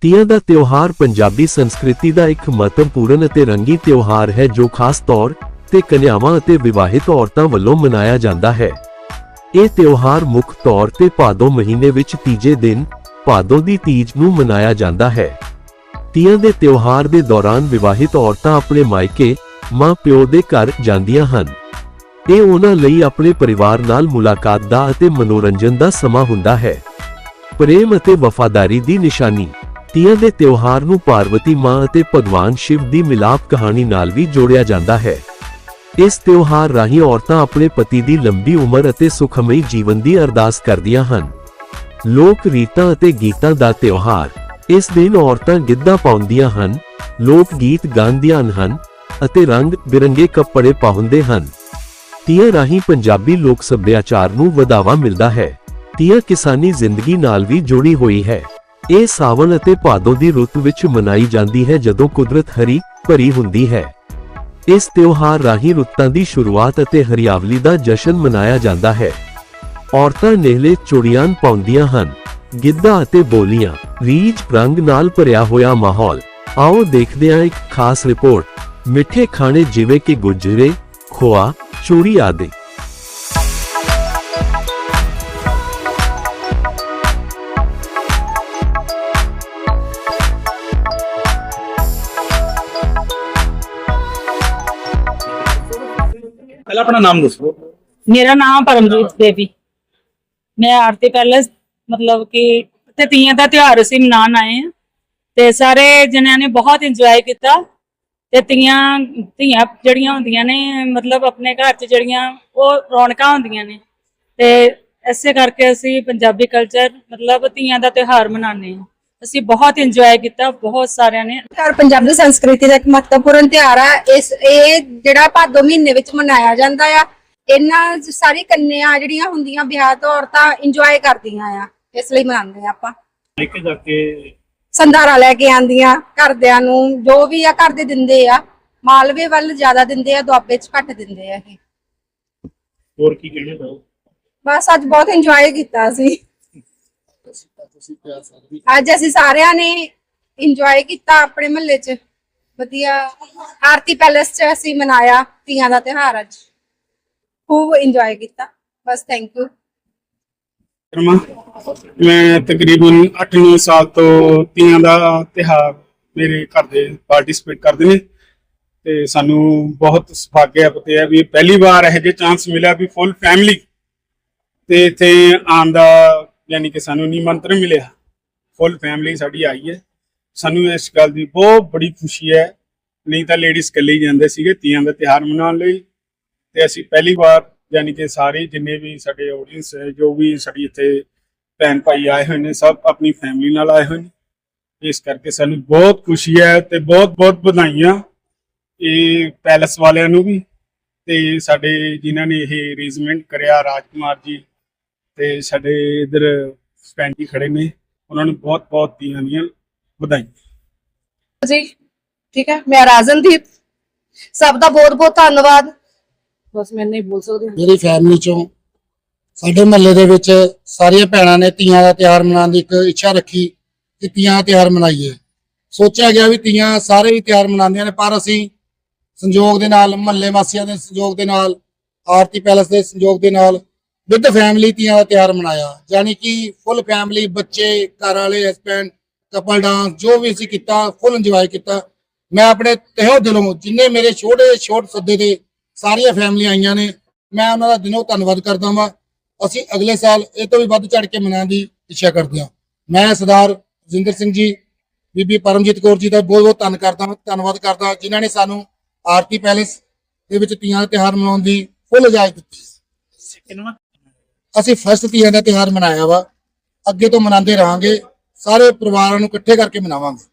ਤੀਆਂ ਦਾ ਤਿਉਹਾਰ ਪੰਜਾਬੀ ਸੰਸਕ੍ਰਿਤੀ ਦਾ ਇੱਕ ਮਹੱਤਵਪੂਰਨ ਅਤੇ ਰੰਗੀ ਤਿਉਹਾਰ ਹੈ ਜੋ ਖਾਸ ਤੌਰ ਤੇ ਕਨਿਆਵਾਂ ਅਤੇ ਵਿਵਾਹਿਤ ਔਰਤਾਂ ਵੱਲੋਂ ਮਨਾਇਆ ਜਾਂਦਾ ਹੈ। ਇਹ ਤਿਉਹਾਰ ਮੁੱਖ ਤੌਰ ਤੇ ਭਾਦੋ ਮਹੀਨੇ ਵਿੱਚ ਤੀਜੇ ਦਿਨ ਭਾਦੋ ਦੀ ਤੀਜ ਨੂੰ ਮਨਾਇਆ ਜਾਂਦਾ ਹੈ। ਤੀਆਂ ਦੇ ਤਿਉਹਾਰ ਦੇ ਦੌਰਾਨ ਵਿਵਾਹਿਤ ਔਰਤਾਂ ਆਪਣੇ ਮਾਇਕੇ, ਮਾਂ ਪਿਓ ਦੇ ਘਰ ਜਾਂਦੀਆਂ ਹਨ। ਇਹ ਉਹਨਾਂ ਲਈ ਆਪਣੇ ਪਰਿਵਾਰ ਨਾਲ ਮੁਲਾਕਾਤ ਦਾ ਅਤੇ ਮਨੋਰੰਜਨ ਦਾ ਸਮਾਂ ਹੁੰਦਾ ਹੈ। ਪ੍ਰੇਮ ਅਤੇ ਵਫਾਦਾਰੀ ਦੀ ਨਿਸ਼ਾਨੀ ਤੀਆਂ ਦੇ ਤਿਉਹਾਰ ਨੂੰ ਪਾਰਵਤੀ ਮਾਂ ਅਤੇ ਭਗਵਾਨ ਸ਼ਿਵ ਦੀ ਮਿਲਾਪ ਕਹਾਣੀ ਨਾਲ ਵੀ ਜੋੜਿਆ ਜਾਂਦਾ ਹੈ। ਇਸ ਤਿਉਹਾਰ ਰਾਹੀਂ ਔਰਤਾਂ ਆਪਣੇ ਪਤੀ ਦੀ ਲੰਬੀ ਉਮਰ ਅਤੇ ਸੁਖਮਈ ਜੀਵਨ ਦੀ ਅਰਦਾਸ ਕਰਦੀਆਂ ਹਨ। ਲੋਕ ਰੀਤਾਂ ਅਤੇ ਗੀਤਾਂ ਦਾ ਤਿਉਹਾਰ। ਇਸ ਦਿਨ ਔਰਤਾਂ ਗਿੱਧਾ ਪਾਉਂਦੀਆਂ ਹਨ, ਲੋਕ ਗੀਤ ਗਾਉਂਦੀਆਂ ਹਨ ਅਤੇ ਰੰਗ ਬਿਰੰਗੇ ਕੱਪੜੇ ਪਾਉਂਦੇ ਹਨ। ਤੀਆਂ ਰਾਹੀਂ ਪੰਜਾਬੀ ਲੋਕ ਸੱਭਿਆਚਾਰ ਨੂੰ ਵਧਾਵਾ ਮਿਲਦਾ ਹੈ। ਤੀਆਂ ਕਿਸਾਨੀ ਜ਼ਿੰਦਗੀ ਨਾਲ ਵੀ ਜੁੜੀ ਹੋਈ ਹੈ। ਇਹ ਸਾਵਣ ਅਤੇ ਭਾਦੋ ਦੀ ਰੁੱਤ ਵਿੱਚ ਮਨਾਈ ਜਾਂਦੀ ਹੈ ਜਦੋਂ ਕੁਦਰਤ ਹਰੀ ਭਰੀ ਹੁੰਦੀ ਹੈ। ਇਸ ਤਿਉਹਾਰ ਰਾਹੀਂ ਰੁੱਤਾਂ ਦੀ ਸ਼ੁਰੂਆਤ ਅਤੇ ਹਰਿਆਵਲੀ ਦਾ ਜਸ਼ਨ ਮਨਾਇਆ ਜਾਂਦਾ ਹੈ। ਔਰਤਾਂ ਨੇਲੇ ਚੂੜੀਆਂ ਪਾਉਂਦੀਆਂ ਹਨ, ਗਿੱਧਾ ਅਤੇ ਬੋਲੀਆਂ ਰੀਜ ਰੰਗ ਨਾਲ ਭਰਿਆ ਹੋਇਆ ਮਾਹੌਲ। ਆਓ ਦੇਖਦੇ ਹਾਂ ਇੱਕ ਖਾਸ ਰਿਪੋਰਟ, ਮਿੱਠੇ ਖਾਣੇ ਜਿਵੇਂ ਕਿ ਗੁਜਰੇ, ਖੋਆ, ਚੂੜੀ ਆਦਿ। ਪਹਿਲਾਂ ਆਪਣਾ ਨਾਮ ਦੱਸੋ। ਮੇਰਾ ਨਾਮ ਪਰਮਜੀਤ ਦੇਵੀ। ਮੈਂ ਆਰਤੀ ਪੈਲਸ, ਮਤਲਬ ਕਿ ਤੇ ਤੀਆਂ ਦਾ ਤਿਉਹਾਰ ਅਸੀਂ ਮਨਾਉਣ ਆਏ ਹਾਂ। ਤੇ ਸਾਰੇ ਜਣਿਆਂ ਨੇ ਬਹੁਤ ਇੰਜੋਏ ਕੀਤਾ। ਤੇ ਤੀਆਂ, ਧੀਆਂ ਜਿਹੜੀਆਂ ਹੁੰਦੀਆਂ ਨੇ, ਮਤਲਬ ਆਪਣੇ ਘਰ 'ਚ ਜਿਹੜੀਆਂ, ਉਹ ਰੌਣਕਾਂ ਹੁੰਦੀਆਂ ਨੇ। ਤੇ ਐਸੇ ਕਰਕੇ ਅਸੀਂ ਪੰਜਾਬੀ ਕਲਚਰ ਮਤਲਬ ਤੀਆਂ ਦਾ ਤਿਉਹਾਰ ਮਨਾਉਂਦੇ ਹਾਂ। ਅਸੀਂ ਬਹੁਤ ਇੰਜੋਏ ਕੀਤਾ ਬਹੁਤ ਸਾਰਿਆਂ ਨੇ। ਤਿਉਹਾਰ ਪੰਜਾਬੀ ਸੰਸਕ੍ਰਿਤੀ ਦਾ ਇੱਕ ਮਹੱਤਵਪੂਰਨ ਤਿਉਹਾਰ ਆ। ਇਸ ਇਹ ਜਿਹੜਾ ਭਾਦੋ ਮਹੀਨੇ ਵਿੱਚ ਮਨਾਇਆ ਜਾਂਦਾ ਆ। ਇਹਨਾਂ ਸਾਰੀ ਕੰਨਿਆ ਜਿਹੜੀਆਂ ਹੁੰਦੀਆਂ ਵਿਆਹ ਤੋਂ ਔਰਤਾਂ ਇੰਜੋਏ ਕਰਦੀਆਂ ਆ। ਇਸ ਲਈ ਮਨਾਉਂਦੇ ਆ ਆਪਾਂ। ਲੈ ਕੇ ਜਾ ਕੇ ਸੰਧਾਰਾ ਲੈ ਕੇ ਆਂਦੀਆਂ ਘਰਦਿਆਂ ਨੂੰ। ਜੋ ਵੀ ਆ ਘਰ ਦੇ ਦਿੰਦੇ ਆ ਮਾਲਵੇ ਵੱਲ ਜ਼ਿਆਦਾ ਦਿੰਦੇ ਆ ਦੁਆਬੇ 'ਚ ਘੱਟ ਦਿੰਦੇ ਆ ਇਹ। ਹੋਰ ਕੀ ਕਹਿਣਾ ਚਾਹੋ ਬਸ ਅੱਜ ਬਹੁਤ ਇੰਜੋਏ ਕੀਤਾ ਅੱਜ ਅਸੀਂ ਸਾਰਿਆਂ ਨੇ ਇੰਜੋਏ ਕੀਤਾ ਆਪਣੇ ਮਹੱਲੇ 'ਚ। ਵਧੀਆ। ਆਰਤੀ ਪੈਲੇਸ 'ਚ ਅਸੀਂ ਮਨਾਇਆ ਤੀਆਂ ਦਾ ਤਿਉਹਾਰ ਅੱਜ। ਖੂਬ ਇੰਜੋਏ ਕੀਤਾ। ਬਸ ਥੈਂਕ ਯੂ ਮੈਂ ਤਕਰੀਬਨ 8-9 ਸਾਲ ਤੋਂ ਤੀਆਂ ਦਾ ਤਿਹਾਰ ਮੇਰੇ ਘਰ ਦੇ ਪਾਰਟਿਸਿਪੇਟ ਕਰਦੇ ਨੇ। ਤੇ ਸਾਨੂੰ ਬਹੁਤ ਸੁਭਾਗਿਆ ਪਤੇ ਹੈ ਵੀ ਪਹਿਲੀ ਵਾਰ ਇਹ ਜੇ ਚਾਂਸ ਮਿਲਿਆ ਵੀ ਫੁੱਲ ਫੈਮਿਲੀ ਤੇ ਇੱਥੇ ਆਉਣ ਦਾ ਯਾਨੀ ਕਿ ਸਾਨੂੰ ਨਿਮੰਤਰਣ ਮਿਲਿਆ। ਫੁੱਲ ਫੈਮਿਲੀ ਸਾਡੀ ਆਈ ਹੈ। ਸਾਨੂੰ ਇਸ ਗੱਲ ਦੀ ਬਹੁਤ ਬੜੀ ਖੁਸ਼ੀ ਹੈ। ਨਹੀਂ ਤਾਂ ਲੇਡੀਜ਼ ਇਕੱਲੇ ਹੀ ਜਾਂਦੇ ਸੀਗੇ, ਤੀਆਂ ਦਾ ਤਿਹਾਰ ਮਨਾਉਣ ਲਈ। ਤੇ ਅਸੀਂ ਪਹਿਲੀ ਵਾਰ ਯਾਨੀ ਕਿ ਸਾਰੇ ਜਿੰਨੇ ਵੀ ਸਾਡੇ ਆਡੀਅנס ਹੈ, ਜੋ ਵੀ ਸਾਡੀ ਇੱਥੇ ਭੈਣ ਭਾਈ ਆਏ ਹੋਏ ਨੇ, ਸਭ ਆਪਣੀ ਫੈਮਿਲੀ ਨਾਲ ਆਏ ਹੋਏ ਨੇ। ਇਸ ਕਰਕੇ ਸਾਨੂੰ ਬਹੁਤ ਖੁਸ਼ੀ ਹੈ ਤੇ ਬਹੁਤ ਬਹੁਤ ਵਧਾਈਆਂ ਇਹ ਪੈਲਸ ਵਾਲਿਆਂ ਨੂੰ ਵੀ ਤੇ ਸਾਡੇ ਜਿਨ੍ਹਾਂ ਨੇ ਇਹ ਅਰੇਂਜਮੈਂਟ ਕਰਿਆ ਰਾਜਕੁਮਾਰ ਜੀ। ਤੇ ਸਾਡੇ ਇਧਰ ਸਪੈਂਡੀ ਖੜੇ ਨੇ। ਉਹਨਾਂ ਨੂੰ ਬਹੁਤ ਬਹੁਤ ਦੀਆਂ ਦੀਆਂ ਵਧਾਈਆਂ। ਜੀ ਠੀਕ ਹੈ ਮੈਂ ਰਾਜਨਦੀਪ। ਸਭ ਦਾ ਬਹੁਤ ਬਹੁਤ ਧੰਨਵਾਦ। ਬਸ ਮੈਂ ਨਹੀਂ ਬੋਲ ਸਕਦੀ। ਮੇਰੀ ਫੈਮਿਲੀ ਚੋਂ ਸਾਡੇ ਮਹੱਲੇ ਦੇ ਵਿੱਚ ਸਾਰੀਆਂ ਭੈਣਾਂ ਨੇ ਤੀਆਂ ਦਾ ਤਿਉਹਾਰ ਮਨਾਉਣ ਦੀ ਇੱਕ ਇੱਛਾ ਰੱਖੀ ਕਿ ਤੀਆਂ ਦਾ ਤਿਉਹਾਰ ਮਨਾਈਏ। ਸੋਚਿਆ ਗਿਆ ਵੀ ਤੀਆਂ ਸਾਰੇ ਹੀ ਤਿਉਹਾਰ ਮਨਾਉਂਦੀਆਂ ਨੇ ਪਰ ਅਸੀਂ ਸੰਯੋਗ ਦੇ ਨਾਲ ਮਹੱਲੇ ਵਾਸੀਆਂ ਦੇ ਸੰਯੋਗ ਦੇ ਨਾਲ ਆਰਤੀ ਪੈਲਸ ਦੇ ਸੰਯੋਗ ਦੇ ਨਾਲ ਵਿਦ ਫੈਮਿਲੀ ਤੀਆਂ ਦਾ ਤਿਉਹਾਰ ਮਨਾਇਆ। ਯਾਨੀ ਕਿ ਫੁੱਲ ਫੈਮਿਲੀ ਬੱਚੇ ਘਰ ਵਾਲੇ ਹਸਬੈਂਡ ਕਪਲ ਡਾਂਸ ਜੋ ਵੀ ਅਸੀਂ ਕੀਤਾ ਫੁੱਲ ਇੰਜੋਏ ਕੀਤਾ। ਮੈਂ ਆਪਣੇ ਤਹਿਓ ਦਿਲੋਂ, ਜਿੰਨੇ ਮੇਰੇ ਛੋਟੇ ਛੋਟ ਸੱਦੇ ਦੇ ਸਾਰੀਆਂ ਫੈਮਲੀਆਂ ਆਈਆਂ ਨੇ, ਮੈਂ ਉਹਨਾਂ ਦਾ ਦਿਨੋਂ ਧੰਨਵਾਦ ਕਰਦਾ ਹਾਂ ਅਸੀਂ ਅਗਲੇ ਸਾਲ ਇਹ ਤੋਂ ਵੀ ਵੱਧ ਚੜ ਕੇ ਮਨਾਉਣ ਦੀ ਇੱਛਾ ਕਰਦੇ ਹਾਂ। ਮੈਂ ਸਰਦਾਰ ਰਜਿੰਦਰ ਸਿੰਘ ਜੀ, ਬੀਬੀ ਪਰਮਜੀਤ ਕੌਰ ਜੀ ਦਾ ਬਹੁਤ ਬਹੁਤ ਧੰਨ ਕਰਦਾ ਹਾਂ ਧੰਨਵਾਦ ਕਰਦਾ, ਜਿਨ੍ਹਾਂ ਨੇ ਸਾਨੂੰ ਆਰਤੀ ਪੈਲੇਸ ਦੇ ਵਿੱਚ ਤੀਆਂ ਦਾ ਤਿਉਹਾਰ ਮਨਾਉਣ ਦੀ ਫੁੱਲ ਇਜਾਜ਼ਤ ਦਿੱਤੀ। ਅਸੀਂ ਫਸਟ ਤੀਆਂ ਦਾ ਤਿਉਹਾਰ ਮਨਾਇਆ ਵਾ। ਅੱਗੇ ਤੋਂ ਮਨਾਉਂਦੇ ਰਹਾਂਗੇ। ਸਾਰੇ ਪਰਿਵਾਰਾਂ ਨੂੰ ਇਕੱਠੇ ਕਰਕੇ ਮਨਾਵਾਂਗੇ।